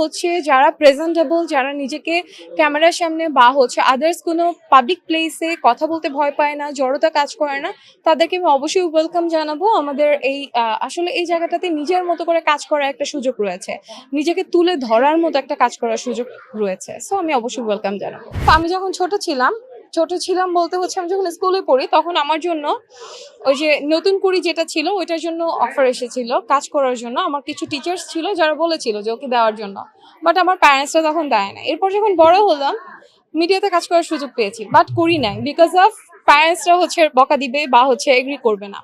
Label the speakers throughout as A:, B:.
A: হচ্ছে যারা প্রেজেন্টেবল যারা নিজেকে ক্যামেরার সামনে বা হচ্ছে আদার্স কোনো পাবলিক প্লেসে কথা বলতে ভয় পায় না, জড়তা কাজ করে না, তাদেরকে আমি অবশ্যই ওয়েলকাম জানাব। আমাদের এই আসলে এই জায়গাটাতে নিজের মতো করে কাজ করার একটা সুযোগ রয়েছে। নিজেকে তুলে ধরার মতো একটা কাজ করার সুযোগ রয়েছে। সো আমি অবশ্যই ওয়েলকাম জানাব। আমি যখন ছোট ছিলাম ছোট ছিলাম বলতে হচ্ছে, আমি যখন স্কুলে পড়ি, তখন আমার জন্য ওই যে নতুন কুড়ি যেটা ছিল, ওইটার জন্য অফার এসেছিল, কাজ করার জন্য। আমার কিছু টিচার্স ছিল যারা বলেছিল যে ওকে দেওয়ার জন্য। বাট আমার প্যারেন্টসরা তখন দেয় না এরপর যখন বড় হলাম মিডিয়াতে কাজ করার সুযোগ পেয়েছি। বাট করি নাই। বিকজ অফ প্যারেন্টসরা হচ্ছে বকা দিবে বা হচ্ছে এগ্রি করবে না।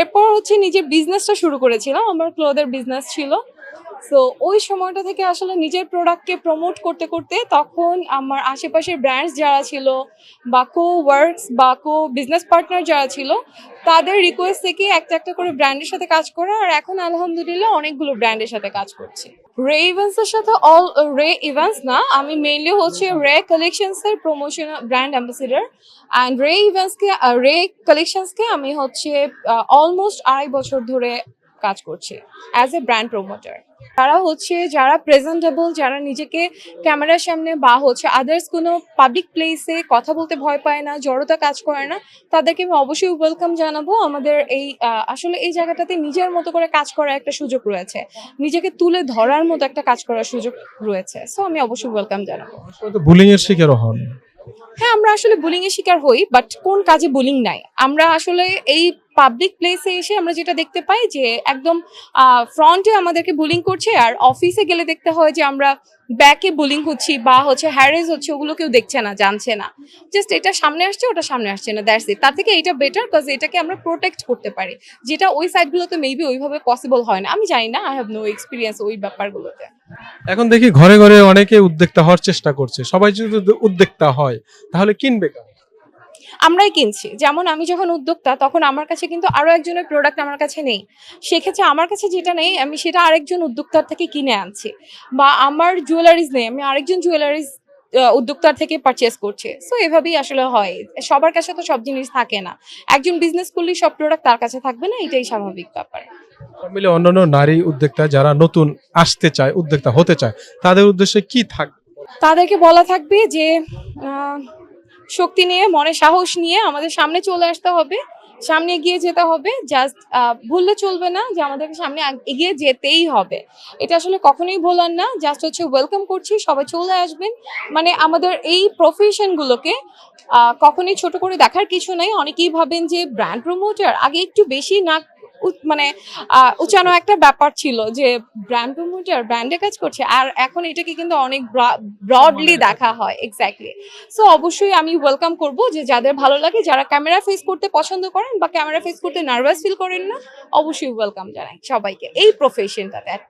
A: এরপর হচ্ছে নিজের বিজনেসটা শুরু করেছিলাম। আমার ক্লোথের বিজনেস ছিল। সো ওই সময়টা থেকে আসলে নিজের প্রোডাক্টকে প্রমোট করতে করতে তখন আমার আশেপাশের ব্র্যান্ডস যারা ছিল বা কো ওয়ার্কস বা কো বিজনেস পার্টনার যারা ছিল, তাদের রিকোয়েস্ট থেকে একটা একটা করে ব্র্যান্ডের সাথে কাজ করা আর এখন আলহামদুলিল্লাহ অনেকগুলো ব্র্যান্ডের সাথে কাজ করছি। রে ইভেন্টসের সাথে অল রে ইভেন্টস না, আমি মেইনলি হচ্ছে Ray কালেকশনসের promotion brand ambassador and Ray ইভেন্টসকে রে কালেকশনসকে আমি হচ্ছে অলমোস্ট আড়াই বছর ধরে কাজ করছি অ্যাজ এ ব্র্যান্ড প্রমোটার তারা হচ্ছে যারা প্রেজেন্টেবল যারা নিজেকে ক্যামেরার সামনে বা হচ্ছে আদার্স কোনো পাবলিক প্লেসে কথা বলতে ভয় পায় না, জড়তা কাজ করে না, তাদেরকে আমি অবশ্যই ওয়েলকাম জানাব। আমাদের এই আসলে এই জায়গাটাতে নিজের মতো করে কাজ করার একটা সুযোগ রয়েছে। নিজেকে তুলে ধরার মতো একটা কাজ করার সুযোগ রয়েছে। সো আমি অবশ্যই ওয়েলকাম জানাব।
B: বুলিং এর হন।
A: হ্যাঁ আমরা আসলে বুলিং এর শিকার হই বাট কোন কাজে বুলিং নাই। আমরা আসলে এই পাবলিক প্লেসে এসে আমরা যেটা দেখতে পাই যে একদম ফ্রন্টে আমাদেরকে বুলিং করছে আর অফিসে গেলে দেখতে হয় যে আমরা ব্যাকে বুলিং হচ্ছি বা হচ্ছে হ্যারেস হচ্ছে, ওগুলো কেউ দেখছে না, জানছে না। জাস্ট এটা সামনে আসছে, ওটা সামনে আসছে না দ্যাটস ইট তার থেকে এটা বেটার কজ এটাকে আমরা প্রোটেক্ট করতে পারি। যেটা ওই সাইডগুলোতে মেবি ওইভাবে পসিবল হয় না। আমি জানি না আই হ্যাভ নো এক্সপিরিয়েন্স ওই ব্যাপারগুলোতে।
B: এখন দেখি ঘরে ঘরে অনেকে উদ্যোক্তা হওয়ার চেষ্টা করছে। সবাই যদি উদ্যোক্তা হয়, তাহলে কিনবে কারা?
A: আমরাই কিনছি। যেমন আমি যখন উদ্যোক্তা, তখন আমার কাছে কিন্তু আরও একজনের প্রোডাক্ট আমার কাছে নেই। সেক্ষেত্রে আমার কাছে যেটা নেই, আমি সেটা আরেকজন উদ্যোক্তার থেকে কিনে আনছি। বা আমার জুয়েলারিজ নেই, আমি আরেকজন জুয়েলারিজ উদ্যোক্তার থেকে পারচেস করছে। সো এভাবেই আসলে হয়। সবার কাছে তো সব জিনিস থাকে না। একজন বিজনেস করলেই সব প্রোডাক্ট তার কাছে থাকবে না, এটাই স্বাভাবিক ব্যাপার।
B: মিলে অন্যান্য নারী উদ্যোক্তা যারা নতুন আসতে চায়, উদ্যোক্তা হতে চায়, তাদের উদ্দেশ্যে কি থাকবে
A: তাদেরকে বলা থাকবে যে শক্তি নিয়ে, মনে সাহস নিয়ে আমাদের সামনে চলে আসতে হবে। সামনে এগিয়ে যেতে হবে। জাস্ট ভুললে চলবে না যে আমাদেরকে সামনে এগিয়ে যেতেই হবে। এটা আসলে কখনোই ভোলার না। জাস্ট হচ্ছে ওয়েলকাম করছি, সবাই চলে আসবেন। মানে আমাদের এই প্রফেশনগুলোকে কখনোই ছোট করে দেখার কিছু নাই। অনেকেই ভাবেন যে ব্র্যান্ড প্রমোটার আগে একটু বেশি না মানে উঁচানো একটা ব্যাপার ছিল যে ব্র্যান্ড প্রমোটার ব্র্যান্ডে কাজ করছে। আর এখন এটাকে কিন্তু অনেক ব্রডলি দেখা হয় এক্স্যাক্টলি সো অবশ্যই আমি ওয়েলকাম করব যে যাদের ভালো লাগে যারা ক্যামেরা ফেস করতে পছন্দ করেন বা ক্যামেরা ফেস করতে নার্ভাস ফিল করেন না অবশ্যই ওয়েলকাম জানাই সবাইকে। এই প্রফেশনটাতে অ্যাট